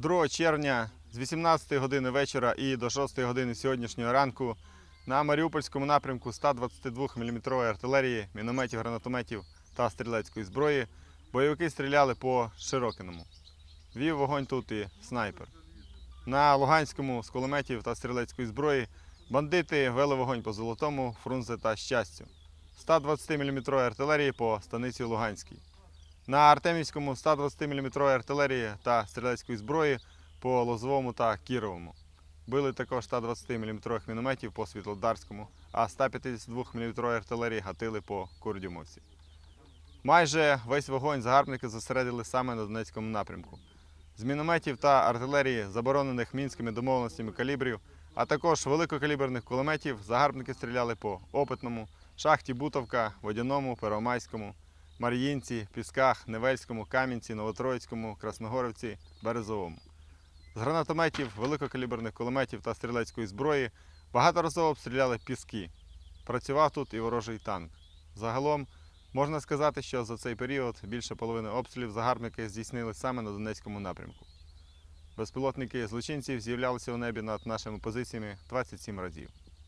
2 червня з 18 години вечора і до 6 години сьогоднішнього ранку на Маріупольському напрямку 122 мм артилерії, мінометів, гранатометів та стрілецької зброї бойовики стріляли по Широкиному. Вів вогонь тут і снайпер. На Луганському з кулеметів та стрілецької зброї бандити вели вогонь по Золотому, Фрунзе та Щастю. 120 мм артилерії по станиці Луганській. На Артемівському 120 мм артилерії та стрілецької зброї по Лозовому та Кіровому. Били також 120 мм мінометів по Світлодарському, а 152 мм артилерії гатили по Курдюмовці. Майже весь вогонь загарбники зосередили саме на Донецькому напрямку. З мінометів та артилерії, заборонених мінськими домовленостями калібрів, а також великокаліберних кулеметів, загарбники стріляли по Опитному, шахті Бутовка, Водяному, Первомайському, Мар'їнці, Пісках, Невельському, Кам'янці, Новотроїцькому, Красногорівці, Березовому. З гранатометів, великокаліберних кулеметів та стрілецької зброї багаторазово обстріляли піски. Працював тут і ворожий танк. Загалом можна сказати, що за цей період більше половини обстрілів загарбники здійснили саме на Донецькому напрямку. Безпілотники злочинців з'являлися у небі над нашими позиціями 27 разів.